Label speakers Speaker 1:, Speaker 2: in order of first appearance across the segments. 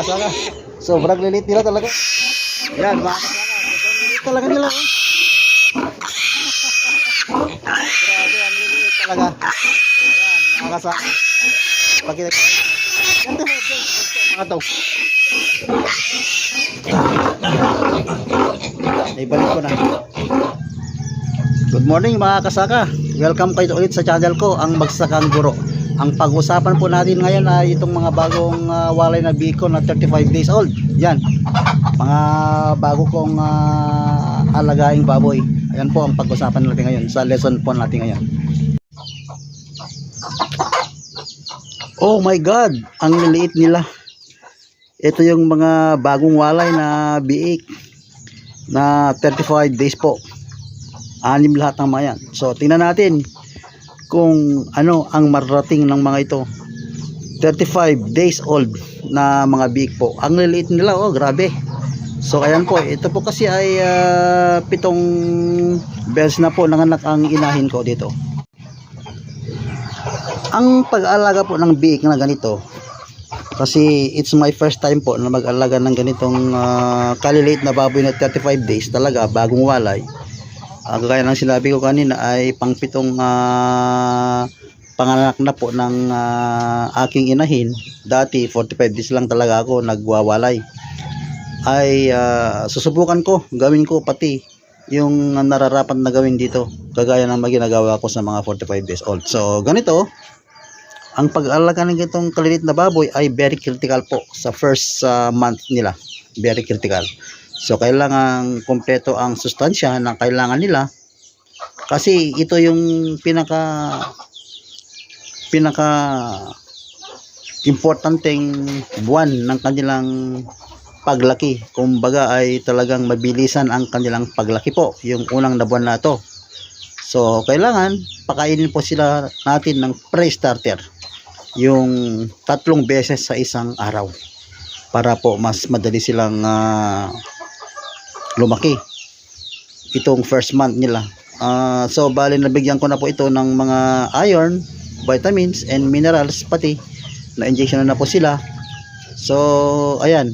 Speaker 1: kasaka. Sobrang lilit nila talaga. Yan, mga kasaka. Sobrang talaga nila. oh. Grabe, ang lilit talaga. Ayan, mga kasaka. Pakita ko. Yan to, mga. Ibalik ko na. Good morning mga kasaka. Welcome kayo ulit sa channel ko, ang Magsakang Guro. Ang pag-usapan po natin ngayon ay itong mga bagong ah, walay na biko na 35 days old. Yan. Mga bago kong uh, alagaing baboy. Ayan po ang pag-usapan natin ngayon sa lesson po natin ngayon. Oh my God! Ang liliit nila. Ito yung mga bagong walay na biik na 35 days po. Anim lahat ng mga yan. So, tingnan natin kung ano ang mararating ng mga ito. 35 days old na mga biik po. Ang liliit nila, oh, grabe. So, ayan po. Ito po kasi ay ah, pitong beses na po nanganak ang inahin ko dito. Ang pag-alaga po ng biik na ganito, kasi it's my first time po na mag-alaga ng ganitong uh, kaliliit na baboy na 35 days talaga, bagong walay. Uh, gaya ng sinabi ko kanina ay pangpitong uh, panganak na po ng ah, aking inahin. Dati 45 days lang talaga ako nagwawalay. Ay ah, susubukan ko, gawin ko pati yung nararapat na gawin dito. Kagaya ng maginagawa ko sa mga 45 days old. So ganito, ang pag-alaga ng itong kalilit na baboy ay very critical po sa first ah, month nila. Very critical. So, kailangan kompleto ang sustansya na kailangan nila kasi ito yung pinaka pinaka importanteng buwan ng kanilang paglaki. Kumbaga ay talagang mabilisan ang kanilang paglaki po, yung unang na buwan na to. So, kailangan pakainin po sila natin ng pre-starter yung tatlong beses sa isang araw para po mas madali silang ah, lumaki. Itong first month nila. Ah, so bali nabigyan ko na po ito ng mga iron vitamins and minerals pati. Na injection na po sila. So ayan.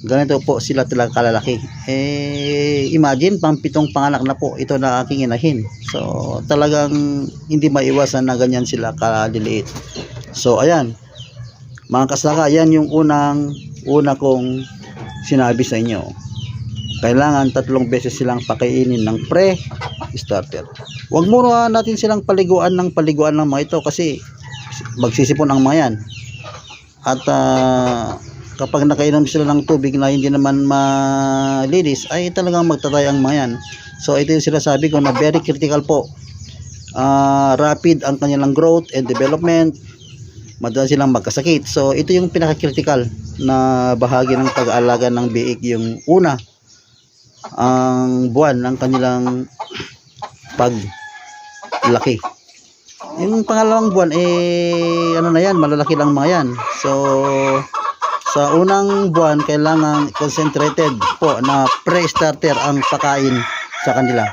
Speaker 1: Ganito po sila talaga kalalaki. Eh imagine pang pitong panganak na po ito na aking inahin. So talagang hindi maiwasan na ganyan sila kaliliit. So ayan. Mga kasaka, yan yung unang una kong sinabi sa inyo. Kailangan tatlong beses silang pakainin ng pre-starter. Huwag muna natin silang paliguan ng paliguan ng mga ito kasi magsisipon ang mga yan. At ah, kapag nakainom sila ng tubig na hindi naman malinis, ay talagang magtatay ang mga yan. So ito yung sinasabi ko na very critical po. Ah, rapid ang kanilang growth and development madalas silang magkasakit. So, ito yung pinaka-critical na bahagi ng pag-aalaga ng biik. Yung una, ang buwan ng kanilang paglaki. Yung pangalawang buwan, eh, ano na yan, malalaki lang mga yan. So, sa unang buwan, kailangan concentrated po na pre-starter ang pakain sa kanila.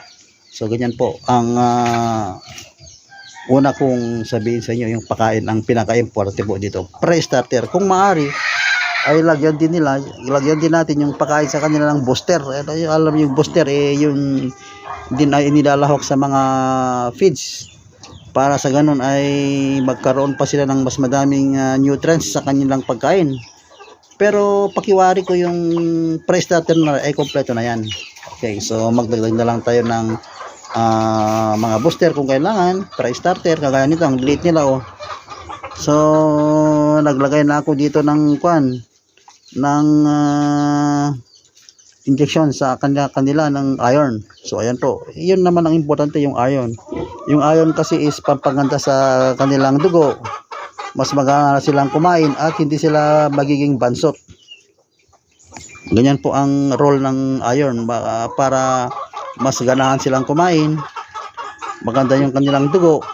Speaker 1: So, ganyan po ang ah, una kong sabihin sa inyo yung pakain ang pinaka-importante po dito pre-starter kung maaari ay lagyan din nila lagyan din natin yung pakain sa kanila ng booster. Ano yung alam yung booster eh yung din ay inilalahok sa mga feeds. Para sa ganun ay magkaroon pa sila ng mas madaming ah, nutrients sa kanilang pagkain. Pero pakiwari ko yung pre-starter na ay kompleto na yan. Okay so magdagdag na lang tayo ng ah, mga booster kung kailangan. Para starter kagaya nito ang liit nila oh. So naglagay na ako dito ng kwan ng ah, injection sa kanila, kanila ng iron. So ayan po. Yun naman ang importante yung iron. Yung iron kasi is pampaganda sa kanilang dugo. Mas magana silang kumain at hindi sila magiging bansot. Ganyan po ang role ng iron. Para mas ganahan silang kumain maganda yung kanilang dugo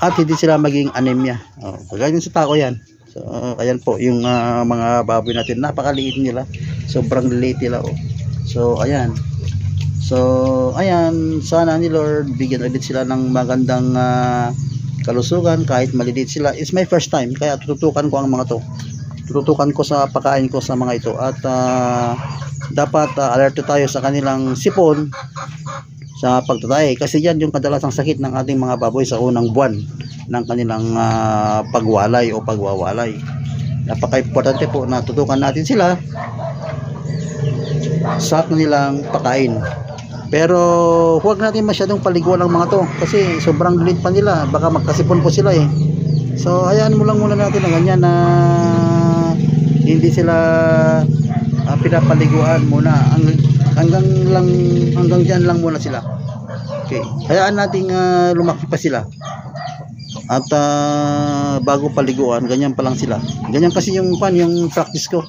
Speaker 1: at hindi sila maging anemia. Oh, ganyan sa tao yan so ayan po yung ah, mga baboy natin. Napakaliit nila. Sobrang liit nila oh. so ayan. So ayan. Sana ni Lord bigyan ulit sila ng magandang ah, kalusugan kahit maliliit sila. It's my first time kaya tututukan ko ang mga to. Tututukan ko sa pagkain ko sa mga ito. At ah, dapat uh, alerto tayo sa kanilang sipon sa pagtatay. Kasi yan yung kadalasang sakit ng ating mga baboy sa unang buwan ng kanilang ah, pagwalay o pagwawalay. Napaka-importante po na tutukan natin sila sa kanilang pagkain. Pero huwag natin masyadong paliguan ang mga to kasi sobrang lilit pa nila. Baka magkasipon po sila eh. So hayaan mo lang muna natin na ganyan na hindi sila ah, pinapaliguan muna. Hanggang, hanggang lang hanggang dyan lang muna sila. Okay. Hayaan nating ah, lumaki pa sila. At ah, bago paliguan ganyan pa lang sila. Ganyan kasi yung pan yung practice ko.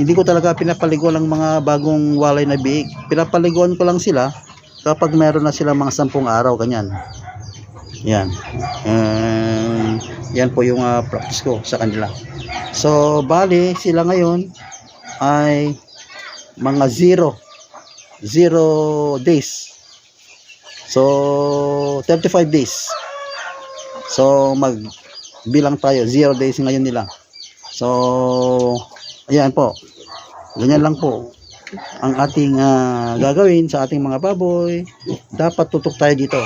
Speaker 1: Hindi ko talaga pinapaliguan ang mga bagong walay na biik pinapaliguan ko lang sila kapag meron na sila mga sampung araw ganyan. Yan. Um, yan po yung ah, practice ko sa kanila. So bali sila ngayon ay mga zero zero days. So 35 days. So mag bilang tayo. Zero days ngayon nila. So ayan po. Ganyan lang po ang ating ah, gagawin sa ating mga baboy. Dapat tutok tayo dito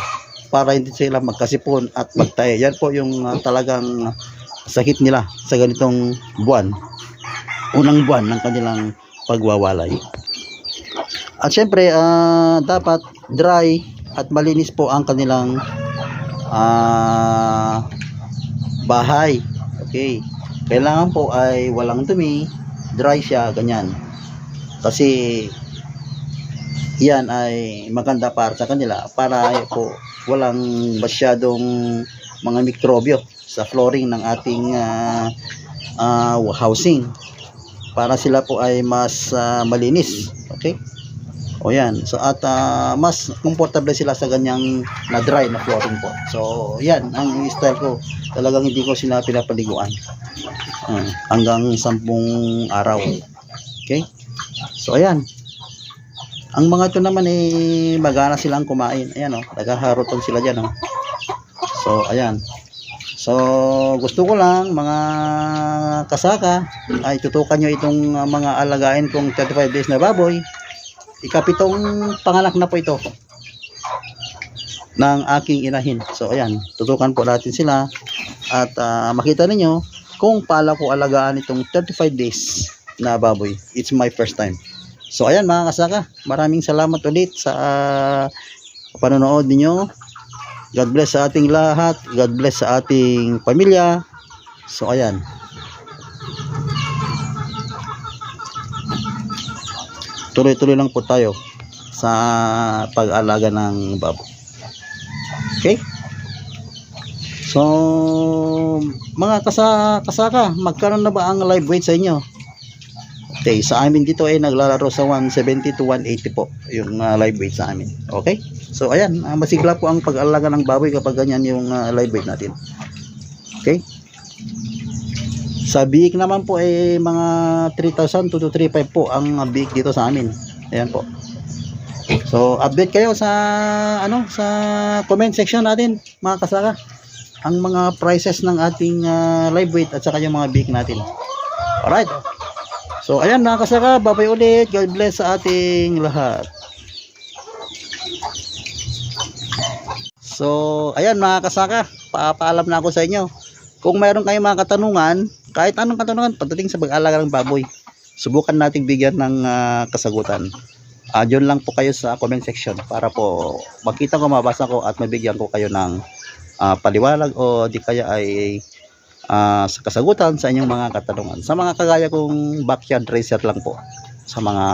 Speaker 1: para hindi sila magkasipon at magtayo. Yan po yung ah, talagang sakit nila sa ganitong buwan. Unang buwan ng kanilang pagwawalay at syempre ah, dapat dry at malinis po ang kanilang ah, bahay. Okay. Kailangan po ay walang dumi dry siya ganyan. Kasi yan ay maganda para sa kanila para po walang masyadong mga mikrobyo sa flooring ng ating ah, ah, housing. Para sila po ay mas ah, malinis. Okay o yan. So at ah, mas comfortable sila sa ganyang na dry na flooring po. So yan ang style ko. Talagang hindi ko sila pinapaliguan. Ah, hanggang sampung araw. Okay? So ayan. Ang mga ito naman eh magana silang kumain. Ayan o naghaharoton sila dyan o so ayan. So gusto ko lang mga kasaka ay tutukan nyo itong uh, mga alagain kong 35 days na baboy ikapitong panganak na po ito ng aking inahin so ayan tutukan po natin sila at ah, makita ninyo kung paala ko alagaan itong 35 days na baboy it's my first time So ayan mga kasaka, maraming salamat ulit sa ah, panonood ninyo. God bless sa ating lahat. God bless sa ating pamilya. So ayan. Tuloy-tuloy lang po tayo sa pag-alaga ng baboy. Okay? So, mga kasa kasaka, magkaroon na ba ang live weight sa inyo? Okay, sa amin dito ay naglalaro sa 170 to 180 po yung ah, live weight sa amin. Okay? So ayan, ah, masigla po ang pag-alaga ng baboy kapag ganyan yung ah, live weight natin. Okay? Sa biik naman po ay mga 3,000 to 3,500 po ang ah, biik dito sa amin. Ayan po. So update kayo sa ano sa comment section natin mga kasaka ang mga prices ng ating ah, live weight at saka yung mga biik natin. Alright. So, ayan mga kasaka, babay ulit. God bless sa ating lahat. So, ayan mga kasaka, papaalam na ako sa inyo. Kung mayroon kayong mga katanungan, kahit anong katanungan pagdating sa pag-alaga ng baboy, subukan nating bigyan ng ah, kasagutan. Ah, dyan lang po kayo sa comment section para po makita ko, mabasa ko at mabigyan ko kayo ng ah, paliwanag o di kaya ay ah, sa kasagutan sa inyong mga katanungan. Sa mga kagaya kong backyard racer lang po. Sa mga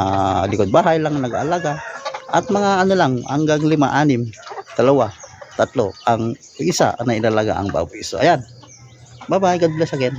Speaker 1: likod bahay lang nag-aalaga. At mga ano lang, hanggang lima, anim, dalawa, tatlo. Ang isa na ilalaga ang baboy. So, ayan. Bye-bye. God bless again.